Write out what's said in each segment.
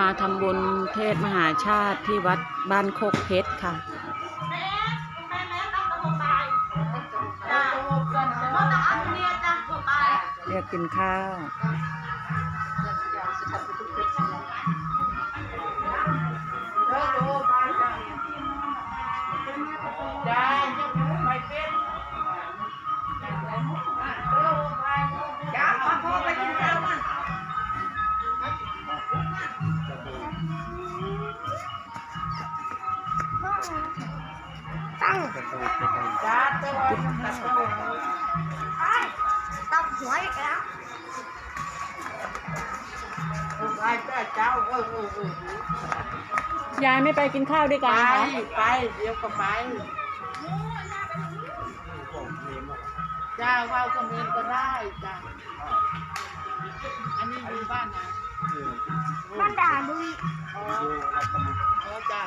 มาทำบุญเทศมหาชาติที่วัดบ้านโคกเพชรค่ะ เรียกกินข้าว ต้องหัวอีกแล้วยายไม่ไปกินข้าวด้วยไปกันคะไปเดี๋ยวก็ไปจ้าว่าวก็เมนก็ได้จ้าอันนี้อยู่บ้านไหนบ้านด่าลุยอ๋ออ๋อจ้า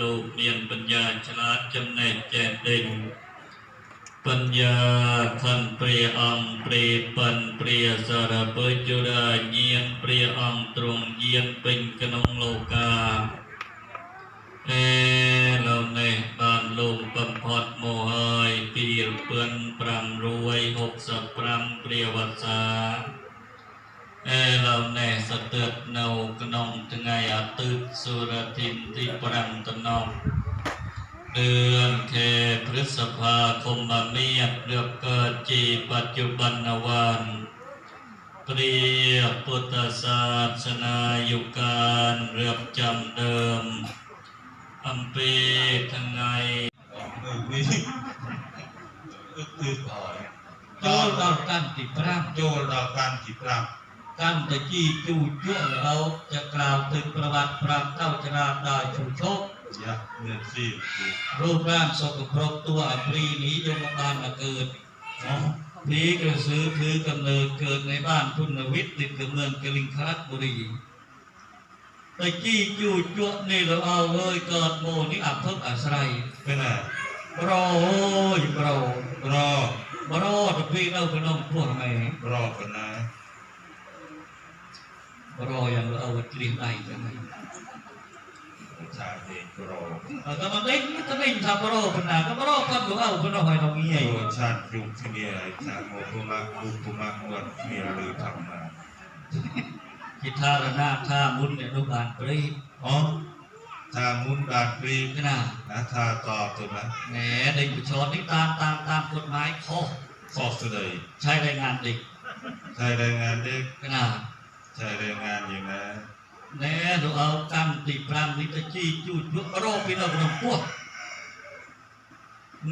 លោកមានបញ្ញាឆ្លាតចំណេះចេះដេញបញ្ញាខណ្ឌព្រះអង្គព្រះបិនព្រះសរពុជរាញាណព្រះអង្គទ្រង់យាងពេញក្នុងលោកាអេលោកនេះបានលោកបំផុតមកហើយ2565ព្រះវស្សាអេលោកនេះស្ថិតនៅក្នុងថ្ងៃអាទិត្យសុរតិ ยปีรเปือนปรังรวยหกสับปรังเปรียวัสาเอเราแน่สเติดเนอง เดือนเคพฤษภาคมมาเมียเรือกเกิดจีปัจจุบันวันเปรียบพุทธศาสนายุการเรือบจำเดิมอัมเปทั้งไงนี่คือก่อนโจลเรากันติพระโจรเราการจิ ตรังกันตะจี้จู้จ้วเราจะกล่าวถึงประวัติพระเจ้าชราดาชูโชคยะเงินซีคือรูปร่างสกปรกตัวอัปรีหนียมบาลมาเกิดผีกระสือถือกำเนิดเกิดในบ้านพุนวิทย์ติดกับเมืองกลิงครัตบุรีตะจี้จู้จ้วนี่เราเอาเลยเกิดโมนี่อับเพิ่งอาศัยเป็นไงบรโอ้ยบรรอบรตะพี่เล่าไปน้องพวกไหนรอกันนะ บรอย่างเราเอาไว้เตรียมไอ้จังไงชาเองรอเอาแต่มันเล่นก็เล่นทำบรปนาก็บรก็ตัวเอาไปน้องให้เรามีไงโดนชาติยุคที่นี่อะไรชาโมตุมะลุตุมะนวดเมียลือทำมากิทาระนาท่ามุนเนี่ยลูกบานปรีอ๋อชามุนดาดปรีก็น่านะชาตอบตัวนะแหมเด็กผู้ชนนี่ตามตามตามกฎหมายข้อขอสุดเลยใช้รายงานเด็กใช้แรงงานเด็กก็น่าใช้แรงงานอย่างนั้นแหน่เราเอาตั้งติพรามนิตจี้จูด ចារឿងងានយ៉ាងណាណែលោកអោកម្មទី5នេះទៅជីជួចជក់រោពីនៅក្នុងពោះ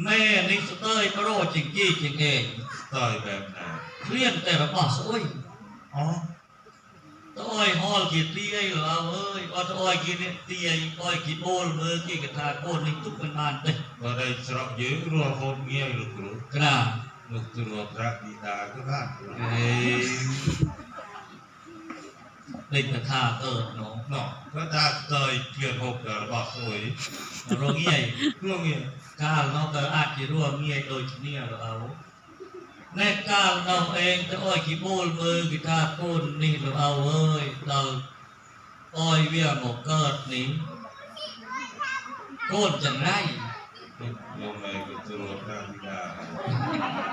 ណែនេះស្ទើយប្រោជាងជីជាងឯងស្ទើយបែបណាគ្មានតែរបស់ស្អុយអូតើអយហល់គេទីអីឡើយអើយអត់អយគេនេះទីអីអយគេបូលមើលគេកថាកូននេះទុកមិនបានទេបើតែស្រុកយើងរស់ហូតងាយលោកគ្រូក្រាលោកគ្រូប្រាក់ពីតាក៏បានអេ เงี้ยลูกรู้ก็น่าตัวพระบิดาก็บ้านเอ้ยเด็กกระทาเกิดเนาะเนาะพระตาเตยเกียรหกเดอบอกสวยโรงเงี้ยเรื่องเงี้ยก้าวเนาะก็อาจจะร่วมเงี้ยโดยเนี่ยเราเอาแน่ก้าวเราเองจะอ้อยกี่โบลมือกี่ทาโก้นนี่เราเอาเอ้ยเราอ้อยเวียหมกเกิดนี่โก้นจังไรลงเลยก็จอสุรนาวิด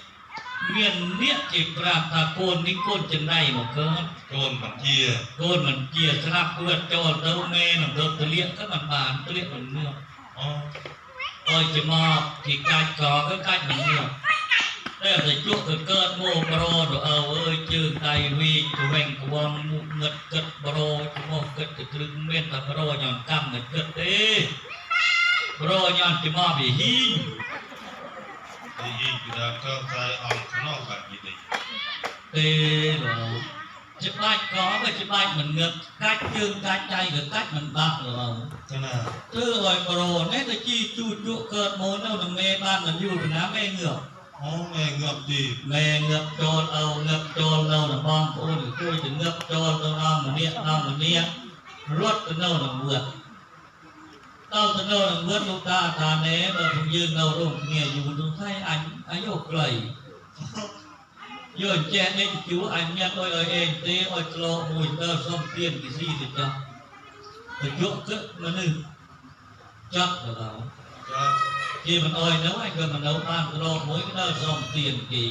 មានអ្នកជាប្រាប់ថាកូននេះកូនចំណាយមកកើតកូនមិនជាកូនមិនជាស្រាប់គាត់ចូលទៅមេនឹងទៅទលាកទៅមិនបានទលាកមិនមកអូអើយជាមកជាកាច់កក៏កាច់មិនមកតែតែជក់ទៅកើតមកប្រទៅអើអើយជើងដៃវីកទៅវិញក្វំមុខងឹតគិតប្រឈ្មោះគិតទៅត្រឹងមានតែប្រញ៉ាំកម្មគិតទេប្រញ៉ាំជាមកវិហី ក៏ត្រូវអង្គក្នុងបែបនេះទេលោកជាដាច់ក៏ក៏ជាដាច់មិនងឹតកាច់ជើងកាច់ដៃក៏កាច់មិនបាក់លោកចឹងណាធ្វើឲ្យប្រូនេះទៅជីជូជក់កើតមកនៅនឹងមេបានមិនយូរប៉ុណ្ណាមេងើបអូមេងើបទីមេងើបចូលអូងើបចូលនៅដល់បងប្អូនជួយទៅងើបចូលទៅដល់ម្នាក់ដល់ម្នាក់រត់ទៅនៅនឹងវត្ត ដល់ទៅដល់ងឿនលោកតាតាណែបើពួកយើងនៅរួមគ្នាយូរនោះថៃអញអាយុក្រីយកចេះនេះជួអញញាក់អុយអុយអេទេអុយឆ្លោមួយទៅសុំទៀនពីស៊ីទៅចាស់ទៅយកទឹកមនុស្សចាត់ទៅដល់គេមិនអុយនោះឯងក៏មនុស្សបានឆ្លោមួយទៅសុំទៀនគេ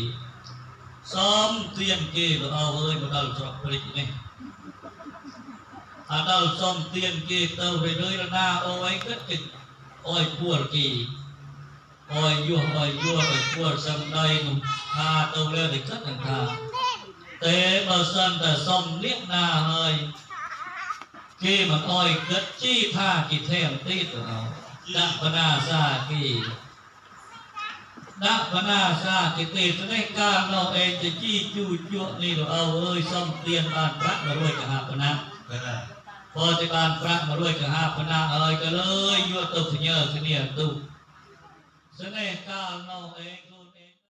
សុំទៀនគេបើអើយមកដល់ស្រុកព្រិចនេះ ราก็ khi mình ơi nấu anh cơ mình nấu ăn cái lô mỗi cái nơi xóm tiền kỳ xóm tiền kỳ mà ao ơi mà đầu trọc lịch này à đầu xóm tiền kỳ tàu về nơi là na ôi cất kịch ôi của kỳ ôi vua ôi vua ôi của sân đây nụ tha tàu lên để cất thằng tha tế bờ sân là xóm liếc na hơi khi mà ôi cất chi tha kỳ thèm tít rồi nào ดัพนาสากีดัพนาสากิติสเนการเราเองจะจี้จูจุนี่เราเอาเอ้ยซ่อมเตียนบานพระมารวยกับหาปนะขนาด พอจะบานพระมาด้วยกับหาพนาเอ้ยก็เลยยั่วตุกเสนอเสนียตุกเสน่ห์ก้าวเราเอง